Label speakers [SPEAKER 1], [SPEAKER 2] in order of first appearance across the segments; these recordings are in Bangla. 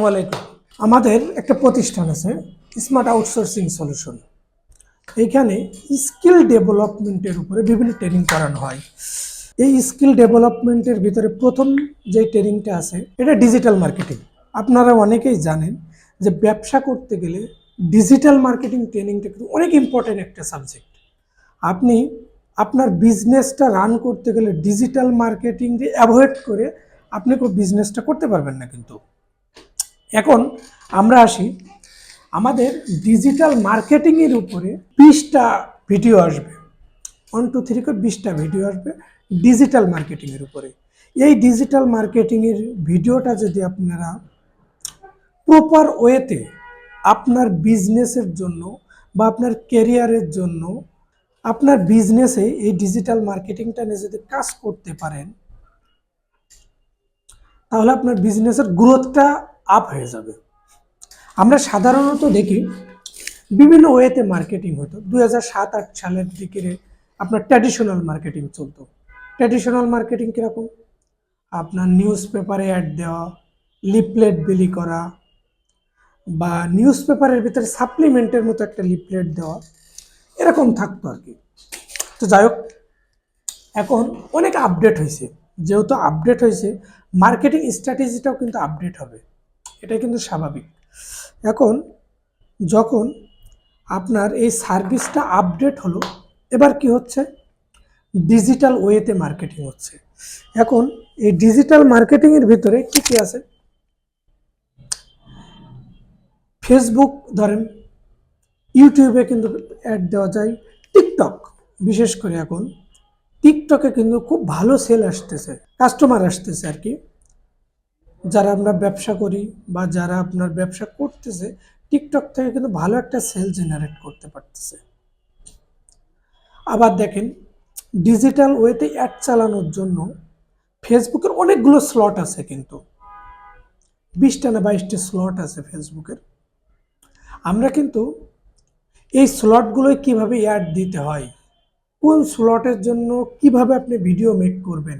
[SPEAKER 1] আসসালামু আলাইকুম আমাদের একটা প্রতিষ্ঠান আছে স্মার্ট আউটসোর্সিং সলিউশন এইখানে স্কিল ডেভেলপমেন্টের উপরে বিভিন্ন ট্রেনিং করানো হয়। এই স্কিল ডেভেলপমেন্টের ভিতরে প্রথম যে ট্রেনিংটা আছে, এটা ডিজিটাল মার্কেটিং আপনারা অনেকেই জানেন যে ব্যবসা করতে গেলে ডিজিটাল মার্কেটিং ট্রেনিংটা কিন্তু অনেক ইম্পর্টেন্ট একটা সাবজেক্ট আপনি আপনার বিজনেসটা রান করতে গেলে ডিজিটাল মার্কেটিং অ্যাভয়েড করে আপনি বিজনেসটা করতে পারবেন না কিন্তু। এখন আমরা আসি, আমাদের ডিজিটাল মার্কেটিংয়ের উপরে বিশটা ভিডিও আসবে। ওয়ান টু থ্রি করে বিশটা ভিডিও আসবে ডিজিটাল মার্কেটিংয়ের উপরে। এই ডিজিটাল মার্কেটিংয়ের ভিডিওটা যদি আপনারা প্রপার ওয়েতে আপনার বিজনেসের জন্য বা আপনার ক্যারিয়ারের জন্য, আপনার বিজনেসে এই ডিজিটাল মার্কেটিংটা নিয়ে যদি কাজ করতে পারেন, তাহলে আপনার বিজনেসের গ্রোথটা আপ হয়ে যাবে। আমরা সাধারণত দেখি বিভিন্ন ওয়েতে মার্কেটিং হতো। দু হাজার সাত, আট সালের দিকে আপনার ট্র্যাডিশনাল মার্কেটিং চলতো। ট্র্যাডিশনাল মার্কেটিং কীরকম? আপনার নিউজ পেপারে অ্যাড দেওয়া লিপলেট বিলি করা, বা নিউজ পেপারের ভিতরে সাপ্লিমেন্টের মতো একটা লিপলেট দেওয়া, এরকম থাকতো আর কি। তো যাই হোক, এখন অনেক আপডেট হয়েছে। যেহেতু আপডেট হয়েছে মার্কেটিং স্ট্র্যাটেজিটাও কিন্তু আপডেট হবে। এটা কিন্তু স্বাভাবিক। এখন যখন আপনার এই সার্ভিসটা আপডেট হলো, এবার কি হচ্ছে? ডিজিটাল ওয়েতে মার্কেটিং হচ্ছে। এখন এই ডিজিটাল মার্কেটিংয়ের ভিতরে কি কি আছে? ফেসবুক ধরেন, ইউটিউবে কিন্তু অ্যাড দেওয়া যায়, টিকটক। বিশেষ করে এখন টিকটকে কিন্তু খুব ভালো সেল আসতেছে, কাস্টমার আসতেছে আর কি। যারা আমরা ব্যবসা করি বা যারা আপনার ব্যবসা করতেছে টিকটক থেকে কিন্তু ভালো একটা সেল জেনারেট করতে পারতেছে। আবার দেখেন ডিজিটাল ওয়েতে অ্যাড চালানোর জন্য ফেসবুকের অনেকগুলো স্লট আছে কিন্তু। বিশটা না বাইশটা স্লট আছে ফেসবুকের আমরা কিন্তু এই স্লটগুলোয় কীভাবে অ্যাড দিতে হয়, কোন স্লটের জন্য কীভাবে আপনি ভিডিও মেক করবেন,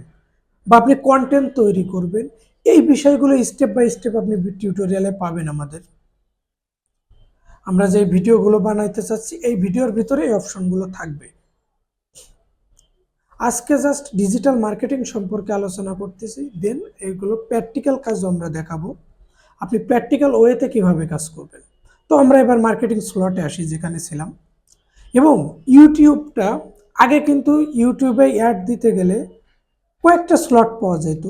[SPEAKER 1] বা আপনি কন্টেন্ট তৈরি করবেন এই বিষয়গুলো স্টেপ বাই স্টেপ আপনি টিউটোরিয়ালে পাবেন আমাদের। আমরা যে ভিডিওগুলো বানাইতে চাচ্ছি, এই ভিডিওর ভিতরে এই অপশনগুলো থাকবে। আজকে জাস্ট ডিজিটাল মার্কেটিং সম্পর্কে আলোচনা করতেছি দেন এইগুলো প্র্যাকটিক্যাল কাজ আমরা দেখাবো। আপনি প্র্যাকটিক্যাল ওয়েতে কীভাবে কাজ করবেন? তো আমরা এবার মার্কেটিং স্লটে আসি যেখানে ছিলাম। এবং ইউটিউবটা আগে কিন্তু ইউটিউবে অ্যাড দিতে গেলে কয়েকটা স্লট পাওয়া যেত।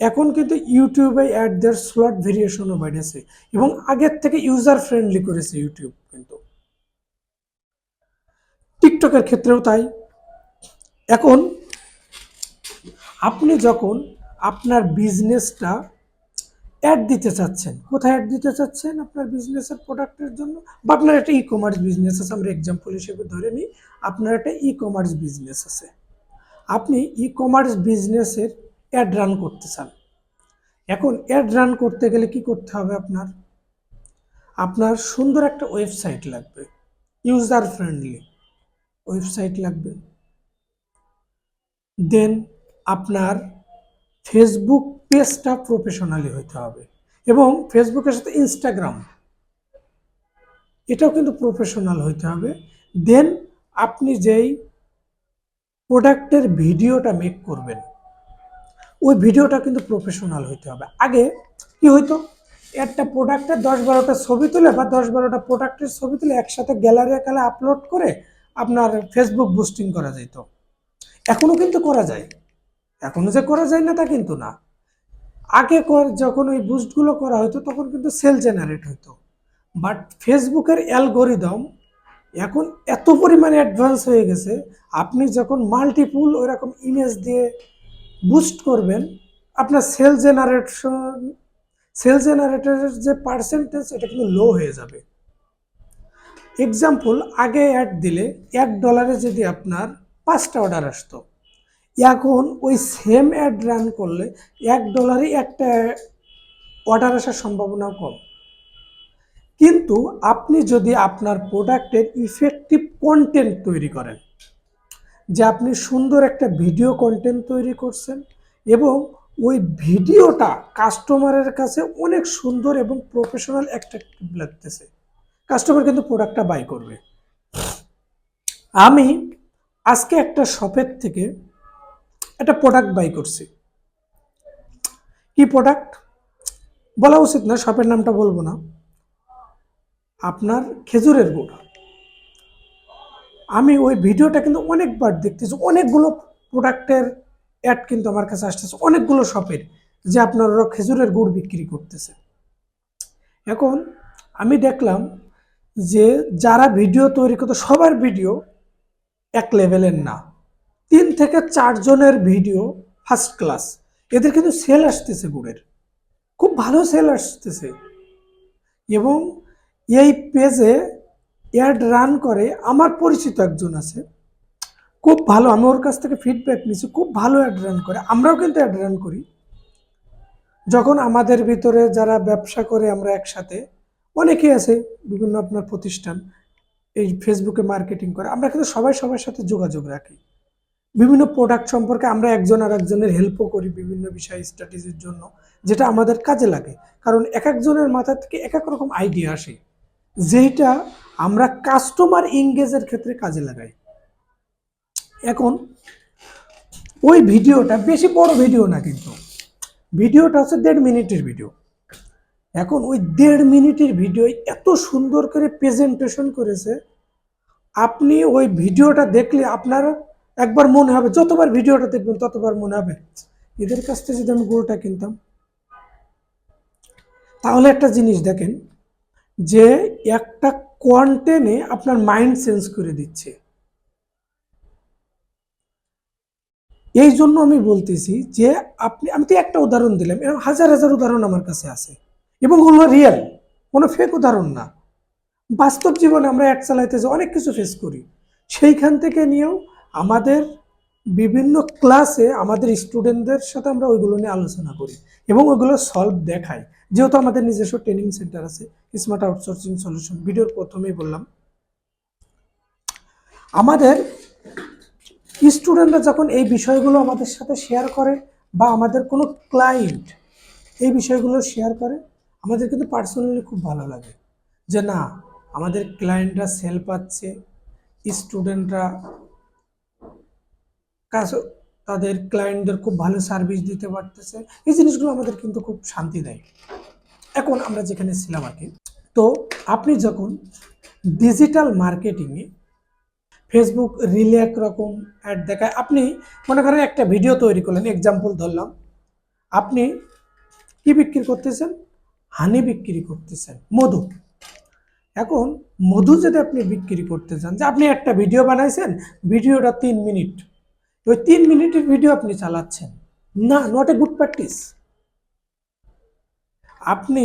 [SPEAKER 1] এখন কিন্তু ইউটিউবে অ্যাড দেওয়ার স্লট ভেরিয়েশনও বেড়েছে এবং আগের থেকে ইউজার ফ্রেন্ডলি করেছে ইউটিউব কিন্তু। টিকটকের ক্ষেত্রেও তাই। এখন আপনি যখন আপনার বিজনেসটা অ্যাড দিতে চাচ্ছেন, কোথায় অ্যাড দিতে চাচ্ছেন আপনার বিজনেসের প্রোডাক্টের জন্য? বা আপনার একটা ই কমার্স বিজনেস আছে, আমরা এক্সাম্পল হিসেবে ধরে নিই, আপনার একটা ই কমার্স বিজনেস আছে। আপনি ই কমার্স বিজনেসের অ্যাড রান করতে চান। এখন অ্যাড রান করতে গেলে কি করতে হবে আপনার? আপনার সুন্দর একটা ওয়েবসাইট লাগবে ইউজার ফ্রেন্ডলি ওয়েবসাইট লাগবে। দেন আপনার ফেসবুক পেজটা প্রফেশনালি হতে হবে এবং ফেসবুকের সাথে ইনস্টাগ্রাম এটাও কিন্তু প্রফেশনাল হতে হবে। দেন আপনি যেই প্রোডাক্টের ভিডিওটা মেক করবেন ওই ভিডিওটা কিন্তু প্রফেশনাল হতে হবে। আগে কি হইতো? একটা প্রোডাক্টের দশ বারোটা ছবি তুলে বা দশ বারোটা প্রোডাক্টের ছবি তুলে একসাথে গ্যালারি আকারে আপলোড করে আপনার ফেসবুক বুস্টিং করা যেত এখনও কিন্তু করা যায়। এখনও যে করা যায় না তা কিন্তু না। আগে যখন ওই বুস্টগুলো করা হতো তখন কিন্তু সেল জেনারেট হতো বাট ফেসবুকের অ্যালগোরিদম এখন এত পরিমাণে অ্যাডভান্স হয়ে গেছে, আপনি যখন মাল্টিপুল ওইরকম ইমেজ দিয়ে বুস্ট করবেন, আপনার সেল জেনারেশন সেল জেনারেটরের যে পার্সেন্টেজ এটা কিন্তু লো হয়ে যাবে। এক্সাম্পল আগে অ্যাড দিলে এক ডলারে যদি আপনার পাঁচটা অর্ডার আসতো, এখন ওই সেম অ্যাড রান করলে এক ডলারে একটা অর্ডার আসার সম্ভাবনাও কম। কিন্তু আপনি যদি আপনার প্রোডাক্টের ইফেক্টিভ কন্টেন্ট তৈরি করেন যে আপনি সুন্দর একটা ভিডিও কন্টেন্ট তৈরি করছেন এবং ওই ভিডিওটা কাস্টমারের কাছে অনেক সুন্দর এবং প্রফেশনাল অ্যাট্রাকটিভ লাগতেছে। কাস্টমার কিন্তু প্রোডাক্টটা বাই করবে। আমি আজকে একটা শপের থেকে একটা প্রোডাক্ট বাই করছি। কি প্রোডাক্ট বলা উচিত না শপের নামটা বলব না। আপনার খেজুরের গুড়। আমি ওই ভিডিওটা কিন্তু অনেকবার দেখতেছি। অনেকগুলো প্রোডাক্টের অ্যাড কিন্তু আমার কাছে আসতেছে। অনেকগুলো শপের যে আপনারা খেজুরের গুড় বিক্রি করতেছে। এখন আমি দেখলাম যে যারা ভিডিও তৈরি করতো, সবার ভিডিও এক লেভেলের না। তিন থেকে চারজনের ভিডিও ফার্স্ট ক্লাস এদের কিন্তু সেল আসতেছে গুড়ের। খুব ভালো সেল আসতেছে। এবং এই পেজে অ্যাড রান করে, আমার পরিচিত একজন আছে। খুব ভালো, আমি ওর কাছ থেকে ফিডব্যাক নিয়েছি, খুব ভালো অ্যাড রান করে। আমরাও কিন্তু অ্যাড রান করি। যখন আমাদের ভিতরে যারা ব্যবসা করে আমরা একসাথে, অনেকেই আছে, বিভিন্ন আপনার প্রতিষ্ঠান, এই ফেসবুকে মার্কেটিং করে, আমরা কিন্তু সবাই সবার সাথে যোগাযোগ রাখি। বিভিন্ন প্রোডাক্ট সম্পর্কে আমরা একজন আর একজনের হেল্পও করি বিভিন্ন বিষয় স্ট্র্যাটেজির জন্য, যেটা আমাদের কাজে লাগে। কারণ এক একজনের মাথা থেকে এক এক রকম আইডিয়া আসে। যেইটা আমরা কাস্টমার এঙ্গেজের ক্ষেত্রে কাজে লাগাই। এখন, ওই ভিডিওটা বেশি বড় ভিডিও না কিন্তু। ভিডিওটা হচ্ছে দেড় মিনিটের ভিডিও। এখন ওই দেড় মিনিটের ভিডিও এত সুন্দর করে প্রেজেন্টেশন করেছে, আপনি ওই ভিডিওটা দেখলে আপনার একবার মনে হবে, যতবার ভিডিওটা দেখবেন ততবার মনে হবে, এদের কাছ থেকে যদি আমি গরুটা কিনতাম। তাহলে একটা জিনিস দেখেন যে একটা কোয়ান্টেনে আপনার মাইন্ড চেঞ্জ করে দিচ্ছে। এই জন্য আমি বলতেছি যে আপনি, আমি তো একটা উদাহরণ দিলাম, এরকম হাজার হাজার উদাহরণ আমার কাছে আছে। এবং ওগুলো রিয়েল কোনো ফেক উদাহরণ না। বাস্তব জীবনে আমরা এক চালাইতে যে অনেক কিছু ফেস করি, সেইখান থেকে নিয়েও আমাদের বিভিন্ন ক্লাসে আমাদের স্টুডেন্টদের সাথে আমরা ওইগুলো নিয়ে আলোচনা করি এবং ওইগুলো সলভ দেখাই। যেহেতু আমাদের নিজস্ব ট্রেনিং সেন্টার আছে স্মার্ট আউটসোর্সিং সলিউশন ভিডিওর প্রথমেই বললাম। আমাদের স্টুডেন্টরা যখন এই বিষয়গুলো আমাদের সাথে শেয়ার করে বা আমাদের কোনো ক্লায়েন্ট এই বিষয়গুলো শেয়ার করে, আমাদের কিন্তু পার্সোনালি খুব ভালো লাগে যে না, আমাদের ক্লায়েন্টরা সেল পাচ্ছে স্টুডেন্টরা কাজ তাদের ক্লায়েন্টদের খুব ভালো সার্ভিস দিতে পারতেছে। এই জিনিসগুলো আমাদের কিন্তু খুব শান্তি দেয়। এখন আমরা যেখানে ছিলাম আর কি, তো আপনি যখন ডিজিটাল মার্কেটিংয়ে ফেসবুক রিলে একরকম অ্যাড দেখায়, আপনি মনে করেন একটা ভিডিও তৈরি করলেন এক্সাম্পল ধরলাম, আপনি কি বিক্রি করতেছেন? হানি বিক্রি করতেছেন, মধু। এখন মধু যদি আপনি বিক্রি করতে চান, যে আপনি একটা ভিডিও বানাইছেন ভিডিওটা তিন মিনিট। ওই তিন মিনিটের ভিডিও আপনি চালাচ্ছেন। না নট এ গুড প্র্যাকটিস আপনি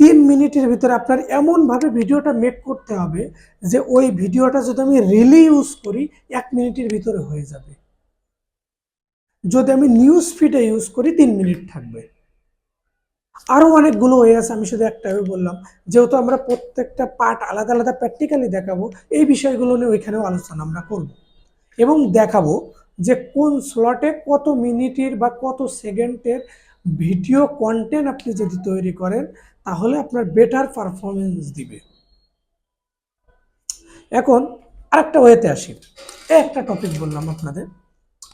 [SPEAKER 1] তিন মিনিটের ভিতরে আপনার এমনভাবে ভিডিওটা মেক করতে হবে যে ওই ভিডিওটা যদি আমি রিলি ইউজ করি, এক মিনিটের ভিতরে হয়ে যাবে। যদি আমি নিউজ ফিডে ইউজ করি, তিন মিনিট থাকবে। আরও অনেকগুলো ওয়ে আছে, আমি শুধু একটা বললাম। যেহেতু আমরা প্রত্যেকটা পার্ট আলাদা আলাদা প্র্যাকটিক্যালি দেখাবো, এই বিষয়গুলো নিয়ে ওইখানেও আলোচনা আমরা করব। এবং দেখাবো যে কোন স্লটে কত মিনিটের বা কত সেকেন্ডের ভিডিও কন্টেন্ট আপনি যদি তৈরি করেন, তাহলে আপনার বেটার পারফরমেন্স দিবে। এখন আরেকটা ওয়েতে আসি। একটা টপিক বললাম আপনাদের।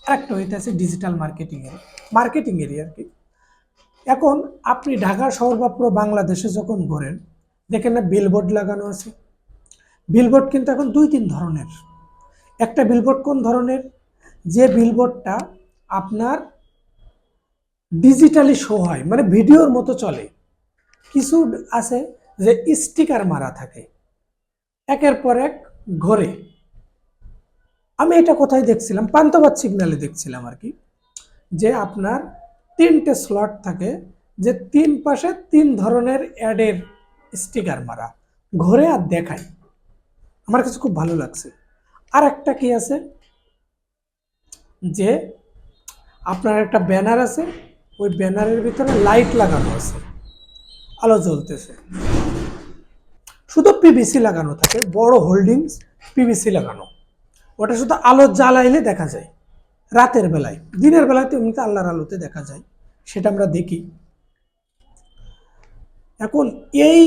[SPEAKER 1] আরেকটা ওয়েতে আছে ডিজিটাল মার্কেটিংয়ের মার্কেটিংয়েরই আর কি। এখন আপনি ঢাকা শহর বা পুরো বাংলাদেশে যখন ঘোরেন, দেখেন না বিলবোর্ড লাগানো আছে। বিলবোর্ড কিন্তু এখন দুই তিন ধরনের। একটা বিলবোর্ড কোন ধরনের? যে বিলবোর্ডটা আপনার ডিজিটালি শো হয় মানে ভিডিওর মতো চলে। কিছু আছে যে স্টিকার মারা থাকে। একের পর এক ঘরে। আমি এটা কোথায় দেখছিলাম? পান্তবাদ সিগনালে দেখছিলাম আর কি। যে আপনার তিনটে স্লট থাকে, যে তিন পাশে তিন ধরনের অ্যাডের স্টিকার মারা। ঘরে আর দেখায়। আমার কাছে খুব ভালো লাগছে। আর একটা কি আছে? যে আপনার একটা ব্যানার আছে, ওই ব্যানারের ভিতরে লাইট লাগানো আছে। আলো জ্বলতেছে। শুধু পিভিসি লাগানো থাকে, বড় হোল্ডিংস পিভিসি লাগানো। ওটা শুধু আলো জ্বালাইলে দেখা যায়। রাতের বেলায়, দিনের বেলায় তো এমনিতে আল্লাহর আলোতে দেখা যায়। সেটা আমরা দেখি। এখন এই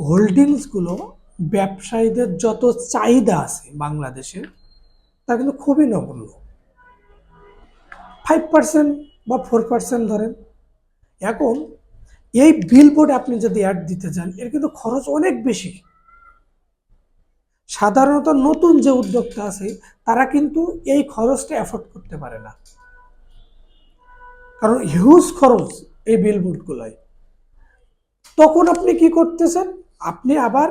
[SPEAKER 1] হোল্ডিংসগুলো ব্যবসায়ীদের যত চাহিদা আছে বাংলাদেশে তা কিন্তু খুবই নগণ্য। ফাইভ পার্সেন্ট বা ফোর পার্সেন্ট ধরেন। এখন এই বিলবোর্ডে আপনি যদি অ্যাড দিতে চান, এর কিন্তু খরচ অনেক বেশি। সাধারণত নতুন যে উদ্যোক্তা আছে, তারা কিন্তু এই খরচটা অ্যাফোর্ড করতে পারে না। কারণ হিউজ খরচ এই বিলবোর্ডগুলোয় তখন আপনি কি করতেছেন? আপনি আবার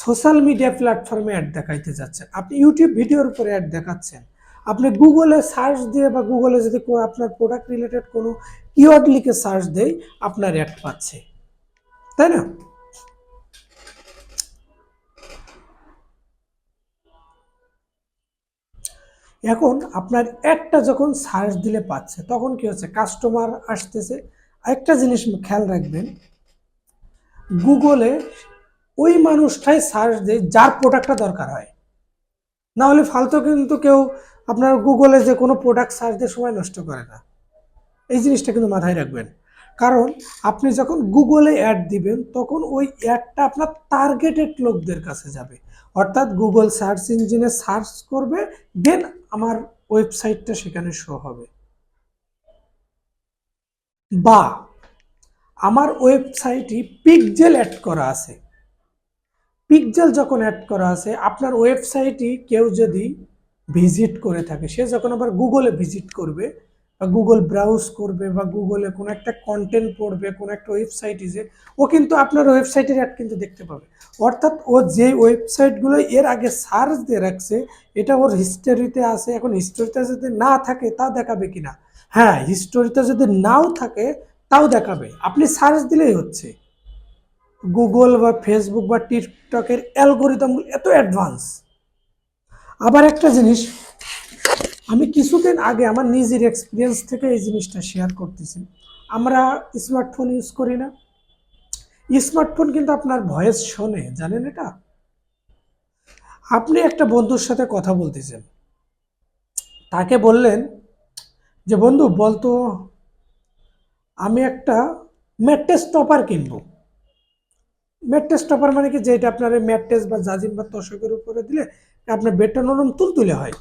[SPEAKER 1] সোশ্যাল মিডিয়া প্ল্যাটফর্মে অ্যাড দেখাইতে যাচ্ছেন। আপনি ইউটিউব ভিডিওর উপরে অ্যাড দেখাচ্ছেন। আপনি গুগলে সার্চ দিয়ে বা গুগলে যদি আপনার প্রোডাক্ট রিলেটেড কোনো কিওয়ার্ড লিখে সার্চ দেয় আপনার অ্যাড পাচ্ছে। তাই না? এখন আপনার একটা যখন সার্চ দিলে পাচ্ছে, তখন কি হচ্ছে? কাস্টমার আসতেছে। একটা জিনিস খেয়াল রাখবেন গুগলে ওই মানুষটাই সার্চ দেয় যার প্রোডাক্টটা দরকার হয়। না হলে ফালতু কিন্তু কেউ আপনার গুগলে যে কোনো প্রোডাক্ট সার্চ দিয়ে সময় নষ্ট করে না। এই জিনিসটা কিন্তু মাথায় রাখবেন। কারণ আপনি যখন গুগলে অ্যাড দিবেন, তখন ওই অ্যাডটা আপনার টার্গেটেড লোকদের কাছে যাবে। অর্থাৎ গুগল সার্চ ইঞ্জিনে সার্চ করবে দেন আমার ওয়েবসাইটটা সেখানে শো হবে। বা আমার ওয়েবসাইটে পিকজেল অ্যাড করা আছে। পিকজেল যখন অ্যাড করা আছে, আপনার ওয়েবসাইটই কেউ যদি ভিজিট করে থাকে, সে যখন আবার গুগলে ভিজিট করবে, বা গুগল ব্রাউজ করবে, বা গুগলে কোনো একটা কন্টেন্ট পড়বে, কোনো একটা ওয়েবসাইটে যে, ও কিন্তু আপনার ওয়েবসাইটের অ্যাড কিন্তু দেখতে পাবে। অর্থাৎ ও যে ওয়েবসাইটগুলো এর আগে সার্চ দিয়ে রাখছে, এটা ওর হিস্টোরিতে আছে, এখন হিস্টোরিতে যদি না থাকে, তা দেখাবে কি না হ্যাঁ হিস্টোরিতে যদি নাও থাকে, তাও দেখাবে। আপনি সার্চ দিলেই হচ্ছে। গুগল বা ফেসবুক বা টিকটকের অ্যালগোরিদম এত অ্যাডভান্স আবার একটা জিনিস, আমি কিছুদিন আগে আমার নিজের এক্সপিরিয়েন্স থেকে এই জিনিসটা শেয়ার করতেছি। আমরা স্মার্টফোন ইউজ করি না। স্মার্টফোন কিন্তু আপনার ভয়েস শোনে, জানেন এটা? আপনি একটা বন্ধুর সাথে কথা বলতেছেন। তাকে বললেন যে, বন্ধু, বলতো, আমি একটা ম্যাট্রেস টপার কিনবো। ম্যাট্রেস টপার মানে কি? যেটা আপনার ম্যাট টেস্ট বা জাজিম বা তোষকের উপরে দিলে আপনার বেডটা নরম তুলতুলে হয়।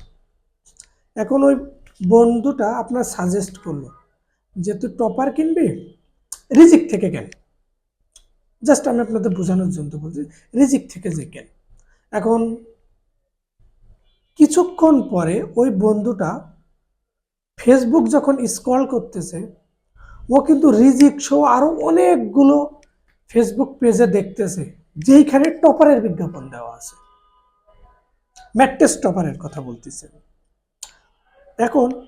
[SPEAKER 1] এখন ওই বন্ধুটা আপনার সাজেস্ট করল যে, তুই টপার কিনবি? রিজিক থেকে কেন? জাস্ট আমি আপনাদের বোঝানোর জন্য বলছি, রিজিক থেকে যে কেন? এখন কিছুক্ষণ পরে ওই বন্ধুটা ফেসবুক যখন স্ক্রল করতেছে, ও কিন্তু রিজিক শো আরও অনেকগুলো ফেসবুক পেজে দেখতেছে, যেইখানে টপারের বিজ্ঞাপন দেওয়া আছে। ম্যাট্রেস টপারের কথা বলতেছে। এখন,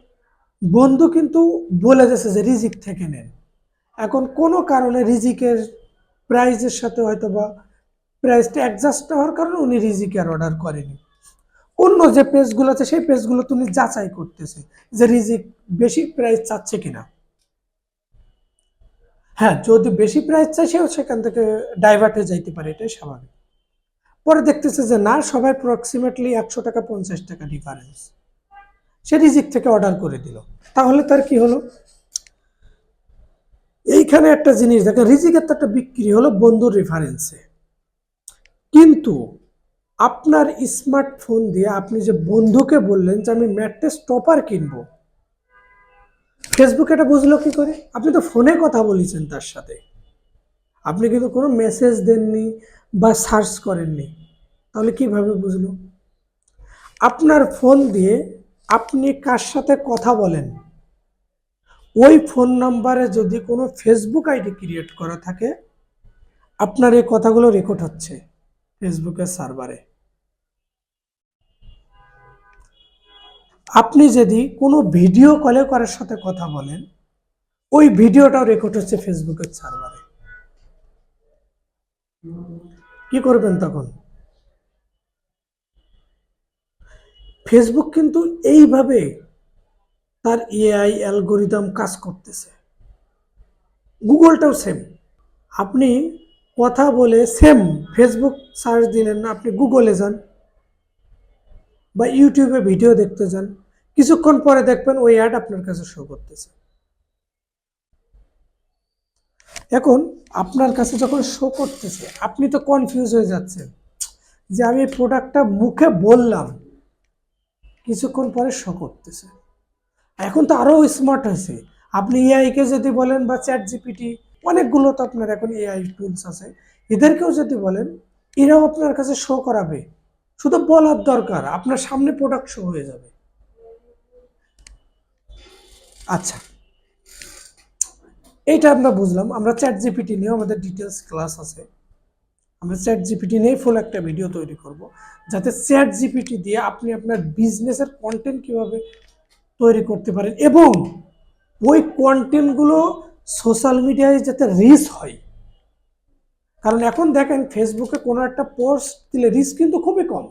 [SPEAKER 1] বন্ধু কিন্তু বলে যাচ্ছে যে রিজিক থেকে নেন। এখন কোনো কারণে রিজিকের প্রাইজের সাথে হয়তো বা প্রাইসটা অ্যাডজাস্ট হওয়ার কারণে উনি রিজিকের অর্ডার করেনি। অন্য যে পেজগুলো আছে, সেই পেজগুলো তুমি যাচাই করতেছে যে রিজিক বেশি প্রাইস চাচ্ছে কিনা। হ্যাঁ যদি বেশি প্রাইস চাই সেও সেখান থেকে ডাইভার্টে যাইতে পারে, এটাই স্বাভাবিক। পরে দেখতেছে যে না, সবাই প্রক্সিমেটলি একশো টাকা পঞ্চাশ টাকা ডিফারেন্স সে রিজিক থেকে অর্ডার করে দিল। তাহলে তার কি হলো? এইখানে একটা জিনিস দেখেন, রিজিকের তো একটা বিক্রি হলো বন্ধুর রেফারেন্সে কিন্তু আপনার স্মার্টফোন দিয়ে আপনি যে বন্ধুকে বললেন যে আমি ম্যাট্রেস টপার কিনবো ফেসবুক এটা বুঝলো কি করে? আপনি তো ফোনে কথা বলেছেন তার সাথে। আপনি কিন্তু কোনো মেসেজ দেননি বা সার্চ করেননি। তাহলে কীভাবে বুঝলো? আপনার ফোন দিয়ে আপনি কার সাথে কথা বলেন? ওই ফোন নাম্বারে যদি কোনো ফেসবুক আইডি ক্রিয়েট করা থাকে, আপনার এই কথাগুলো রেকর্ড হচ্ছে ফেসবুকের সার্ভারে আপনি যদি কোনো ভিডিও কলে কারোর সাথে কথা বলেন, ওই ভিডিওটাও রেকর্ড হচ্ছে ফেসবুকের সার্ভারে কি করবেন তখন? ফেসবুক কিন্তু এইভাবে তার এআই অ্যালগোরিদম কাজ করতেছে। গুগলটাও সেম আপনি কথা বলে সেম ফেসবুক সার্চ দিলেন না, আপনি গুগলে যান বা ইউটিউবে ভিডিও দেখতে যান। কিছুক্ষণ পরে দেখবেন ওই অ্যাড আপনার কাছে শো করতেছে। এখন আপনার কাছে যখন শো করতেছে, আপনি তো কনফিউজ হয়ে যাচ্ছেন যে আমি প্রোডাক্টটা মুখে বললাম, কিছুক্ষণ পরে শো করতেছে। এখন তো আরও স্মার্ট হয়েছে। আপনি এআইকে যদি বলেন বা চ্যাট জিপিটি অনেকগুলো তো আপনার এখন এআই টুলস আছে। এদেরকেও যদি বলেন, এরাও আপনার কাছে শো করাবে। শুধু বলার দরকার, আপনার সামনে প্রোডাক্ট শো হয়ে যাবে। আচ্ছা। এইটা আমরা বুঝলাম, আমরা চ্যাট জিপিটি নিয়ে আমাদের ডিটেলস ক্লাস আছে। আমরা চ্যাট জিপিটি নিয়ে ফুল একটা ভিডিও তৈরি করব, যাতে চ্যাট জিপিটি দিয়ে আপনি আপনার বিজনেসের কন্টেন্ট কীভাবে তৈরি করতে পারেন এবং ওই কন্টেন্টগুলো সোশ্যাল মিডিয়ায় যাতে রিচ হয়। কারণ এখন দেখেন ফেসবুকে কোনো একটা পোস্ট দিলে রিচ কিন্তু খুবই কম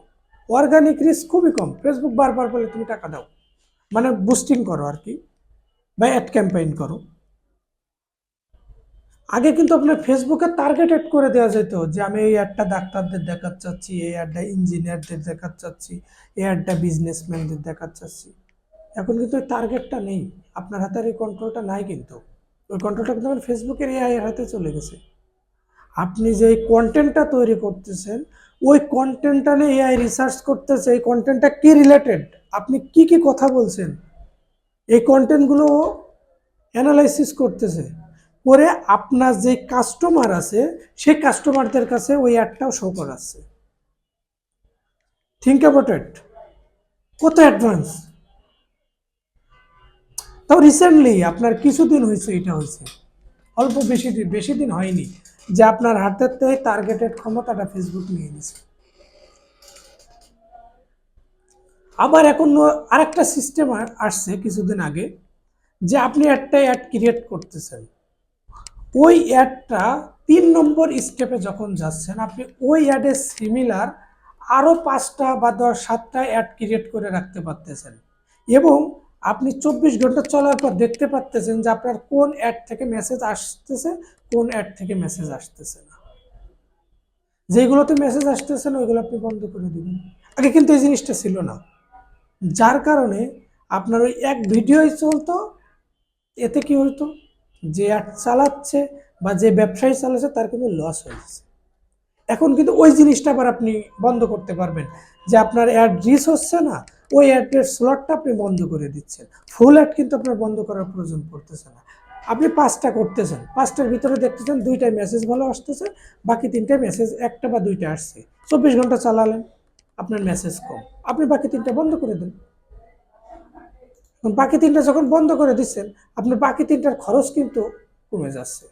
[SPEAKER 1] অর্গানিক রিচ খুবই কম। ফেসবুক বারবার বলে, তুমি টাকা দাও। মানে বুস্টিং করো আর কি। বা অ্যাড ক্যাম্পেইন করো। আগে কিন্তু আপনার ফেসবুকে টার্গেটেড করে দেওয়া যেত যে আমি এই অ্যাডটা ডাক্তারদের দেখাতে চাচ্ছি, এই অ্যাডটা ইঞ্জিনিয়ারদের দেখাতে চাচ্ছি, এই অ্যাডটা বিজনেসম্যানদের দেখাতে চাচ্ছি। এখন কিন্তু ওই টার্গেটটা নেই। আপনার হাতে আর এই কন্ট্রোলটা নাই কিন্তু। ওই কন্ট্রোলটা কিন্তু আমার ফেসবুকের এআই এর হাতে চলে গেছে। আপনি যে কন্টেন্টটা তৈরি করতেছেন, ওই কন্টেন্টটা নিয়ে এআই রিসার্চ করতেছে, এই কন্টেন্টটা কি রিলেটেড আপনি কি কি কথা বলছেন? এই কন্টেন্টগুলো অ্যানালাইসিস করতেছে। করে আপনার যে কাস্টমার আছে, সেই কাস্টমারদের কাছে ওই অ্যাডটাও শো করাচ্ছে। থিঙ্ক অ্যাবাউট ইট কত অ্যাডভান্স তাও রিসেন্টলি আপনার কিছুদিন হয়েছে, এটা হয়েছে। অল্প বেশি দিন বেশি দিন হয়নি যে আপনার হাতের থেকে টার্গেটেড ক্ষমতাটা ফেসবুক নিয়ে নিছে আবার এখন আরেকটা সিস্টেম আসছে কিছুদিন আগে, যে আপনি একটা অ্যাড ক্রিয়েট করতেছেন। ওই অ্যাডটা তিন নম্বর স্টেপে যখন যাচ্ছেন, আপনি ওই অ্যাডের সিমিলার আরও পাঁচটা বা দশ, সাতটা অ্যাড ক্রিয়েট করে রাখতে পারতেছেন। এবং আপনি চব্বিশ ঘণ্টা চলার পর দেখতে পারতেছেন যে আপনার কোন অ্যাড থেকে মেসেজ আসতেছে, কোন অ্যাড থেকে মেসেজ আসতেছে না। যেগুলোতে মেসেজ আসতেছে না, ওইগুলো আপনি বন্ধ করে দিবেন। আগে কিন্তু এই জিনিসটা ছিল না। যার কারণে আপনার ওই এক ভিডিওই চলতো, এতে কি হতো? যে অ্যাড চালাচ্ছে বা যে ব্যবসায়ী চালাচ্ছে তার কিন্তু লস হয়েছে এখন কিন্তু ওই জিনিসটা আবার আপনি বন্ধ করতে পারবেন। যে আপনার অ্যাড রিস হচ্ছে না, ওই অ্যাডের স্লটটা আপনি বন্ধ করে দিচ্ছেন। ফুল অ্যাড কিন্তু আপনার বন্ধ করার প্রয়োজন পড়তেছে না। আপনি পাঁচটা করতেছেন, পাঁচটার ভিতরে দেখতেছেন দুইটাই মেসেজ ভালো আসতেছে, বাকি তিনটে মেসেজ একটা বা দুইটা আসছে। চব্বিশ ঘণ্টা চালালেন। আপনার মেসেজ কম। আপনি বাকি তিনটা বন্ধ করে দেন। এখন বাকি তিনটা যখন বন্ধ করে দিচ্ছেন, আপনার বাকি তিনটার খরচ কিন্তু কমে যাচ্ছে।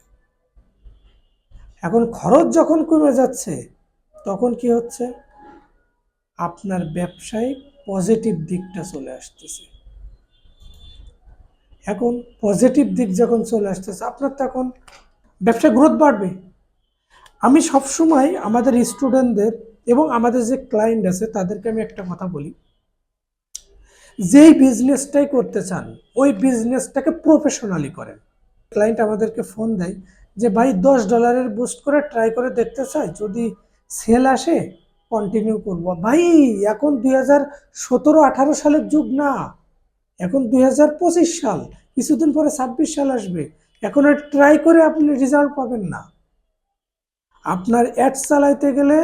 [SPEAKER 1] এখন খরচ যখন কমে যাচ্ছে, তখন কি হচ্ছে? আপনার ব্যবসায়িক পজিটিভ দিকটা চলে আসতেছে। এখন পজিটিভ দিক যখন চলে আসতেছে, আপনার তখন ব্যবসায় গ্রোথ বাড়বে। আমি সবসময় আমাদের স্টুডেন্টদের এবং আমাদের যে ক্লায়েন্ট আছে, তাদেরকে আমি একটা কথা বলি। যেই বিজনেসটাই করতে চান, ওই বিজনেসটাকে প্রফেশনালি করেন। ক্লায়েন্ট আমাদেরকে ফোন দেয় যে, ভাই, দশ ডলারের বুস্ট করে ট্রাই করে দেখতে চাই। যদি সেল আসে কন্টিনিউ করব। ভাই, এখন দুই হাজার সতেরো আঠারো সালের যুগ না। এখন দুই হাজার পঁচিশ সাল। কিছুদিন পরে ছাব্বিশ সাল আসবে। এখন ট্রাই করে আপনি রেজাল্ট পাবেন না। আপনার অ্যাড চালাইতে গেলে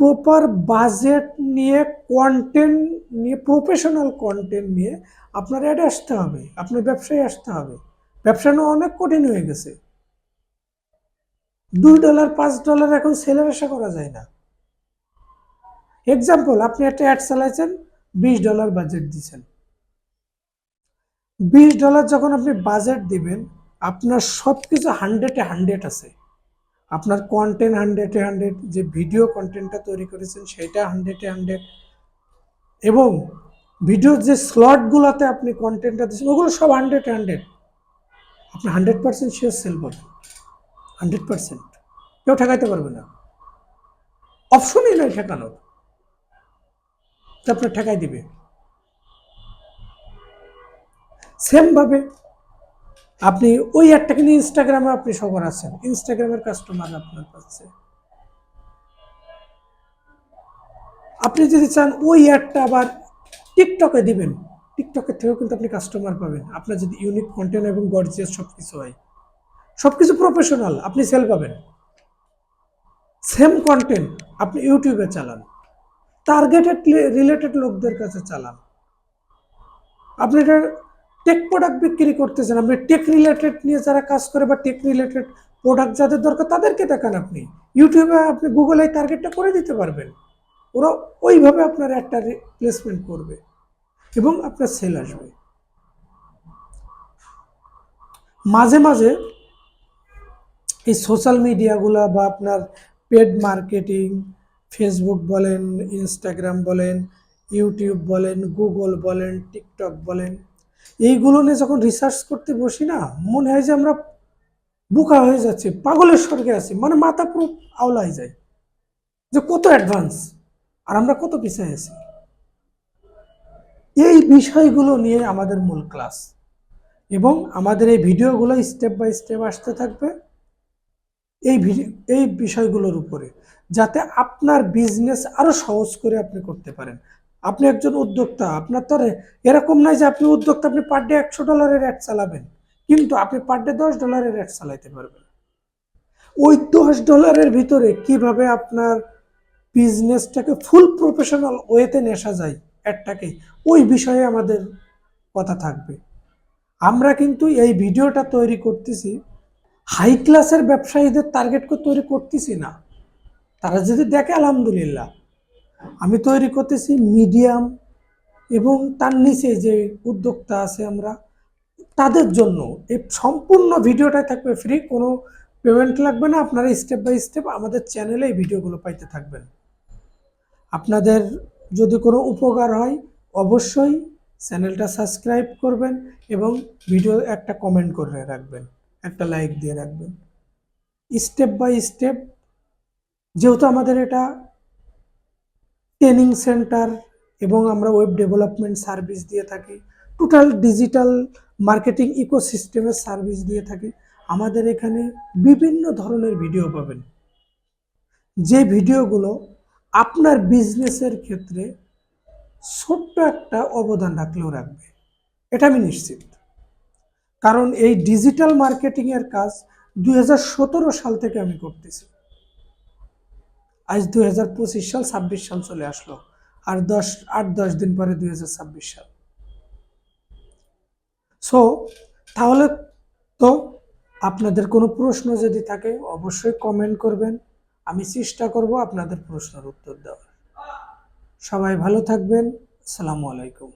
[SPEAKER 1] প্রপার বাজেট নিয়ে কন্টেন্ট নিয়ে প্রফেশনাল কন্টেন্ট নিয়ে আপনার অ্যাড আসতে হবে আপনার ব্যবসায় আসতে হবে। ব্যবসা নেওয়া অনেক কঠিন হয়ে গেছে। দুই ডলার পাঁচ ডলার এখন সেলের আশা করা যায় না। এক্সাম্পল আপনি একটা অ্যাড চালাইছেন, বিশ ডলার বাজেট দিচ্ছেন। বিশ ডলার যখন আপনি বাজেট দিবেন, আপনার সব কিছু হান্ড্রেডে হান্ড্রেড আছে। আপনার কন্টেন্ট হান্ড্রেডে হান্ড্রেড যে ভিডিও কন্টেন্টটা তৈরি করেছেন সেটা হান্ড্রেডে হান্ড্রেড এবং ভিডিওর যে স্লটগুলোতে আপনি কন্টেন্টটা দিচ্ছেন ওগুলো সব হান্ড্রেড হান্ড্রেড আপনি হান্ড্রেড পার্সেন্ট শিওর সেল পাবেন হান্ড্রেড পার্সেন্ট কেউ ঠেকাইতে পারবে না। অপশনই নয় ঠেকানোর আপনার ঠেকাই দিবে। সেমভাবে আপনি ওই অ্যাডটা কিন্তু ইনস্টাগ্রামে আপনি সবার আছেন। ইনস্টাগ্রামের কাস্টমার আপনার পাচ্ছে আপনি যদি চান ওই অ্যাডটা আবার টিকটকে দিবেন টিকটকের থেকেও কিন্তু আপনি কাস্টমার পাবেন। আপনার যদি ইউনিক কন্টেন্ট এবং গর্জিয়াস সব কিছু হয়। সব কিছু প্রফেশনাল আপনি সেল পাবেন। সেম কন্টেন্ট আপনি ইউটিউবে চালান। টার্গেটেড রিলেটেড লোকদের কাছে চালান। আপনি এটা টেক প্রোডাক্ট বিক্রি করতেছেন, আপনি টেক রিলেটেড নিয়ে যারা কাজ করে বা টেক রিলেটেড প্রোডাক্ট যাদের দরকার তাদেরকে দেখান আপনি। ইউটিউবে আপনি গুগলে টার্গেটটা করে দিতে পারবেন। ওরা ওইভাবে আপনার একটা রিপ্লেসমেন্ট করবে এবং আপনার সেল আসবে। মাঝে মাঝে এই সোশ্যাল মিডিয়াগুলো বা আপনার পেড মার্কেটিং ফেসবুক বলেন ইনস্টাগ্রাম বলেন ইউটিউব বলেন গুগল বলেন টিকটক বলেন এইগুলো নিয়ে যখন রিসার্চ করতে বসি না, মনে হয় যে আমরা বোকা হয়ে যাচ্ছে, পাগলের স্বর্গে আছি মানে মাথা পুরো আওলাই যায়। যে কত অ্যাডভান্স আর আমরা কত পিছিয়ে আছি। এই বিষয়গুলো নিয়ে আমাদের মূল ক্লাস এবং আমাদের এই ভিডিওগুলো স্টেপ বাই স্টেপ আসতে থাকবে এই এই বিষয়গুলোর উপরে, যাতে আপনার বিজনেস আরও সহজ করে আপনি করতে পারেন। আপনি একজন উদ্যোক্তা, আপনার তো এরকম নয় যে আপনি উদ্যোক্তা, আপনি পার ডে একশো ডলারের অ্যাড চালাবেন। কিন্তু আপনি পার ডে দশ ডলারের অ্যাড চালাইতে পারবেন। ওই দশ ডলারের ভিতরে কীভাবে আপনার বিজনেসটাকে ফুল প্রফেশনাল ওয়েতে নেশা যায় অ্যাডটাকে ওই বিষয়ে আমাদের কথা থাকবে। আমরা কিন্তু এই ভিডিওটা তৈরি করতেছি হাই ক্লাসের ব্যবসায়ীদের টার্গেট করে তৈরি করতেছি না। তারা যদি দেখে, আলহামদুলিল্লাহ। আমি তৈরি করতেছি মিডিয়াম এবং তার নিচে যে উদ্যোক্তা আছে আমরা, তাদের জন্য এই সম্পূর্ণ ভিডিওটাই থাকবে ফ্রি, কোনো পেমেন্ট লাগবে না। আপনারা স্টেপ বাই স্টেপ আমাদের চ্যানেলে এই ভিডিওগুলো পাইতে থাকবেন। আপনাদের যদি কোনো উপকার হয়, অবশ্যই চ্যানেলটা সাবস্ক্রাইব করবেন এবং ভিডিও একটা কমেন্ট করে রাখবেন, একটা লাইক দিয়ে রাখবেন। স্টেপ বাই স্টেপ যেহেতু আমাদের এটা ট্রেনিং সেন্টার এবং আমরা ওয়েব ডেভেলপমেন্ট সার্ভিস দিয়ে থাকি। টোটাল ডিজিটাল মার্কেটিং ইকোসিস্টেমের সার্ভিস দিয়ে থাকি। আমাদের এখানে বিভিন্ন ধরনের ভিডিও পাবেন। যে ভিডিওগুলো আপনার বিজনেসের ক্ষেত্রে ছোট্ট একটা অবদান রাখলেও রাখবে। এটা আমি নিশ্চিত। কারণ এই ডিজিটাল মার্কেটিংয়ের কাজ দু হাজার সতেরো সাল থেকে আমি করতেছি। আজ দু হাজার পঁচিশ সাল, ছাব্বিশ সাল চলে আসলো। আর দশ, আট, দশ দিন পরে দু হাজার ছাব্বিশ সাল। সো তাহলে তো আপনাদের কোনো প্রশ্ন যদি থাকে, অবশ্যই কমেন্ট করবেন। আমি চেষ্টা করব আপনাদের প্রশ্নের উত্তর দেওয়ার। সবাই ভালো থাকবেন। আসসালামু আলাইকুম।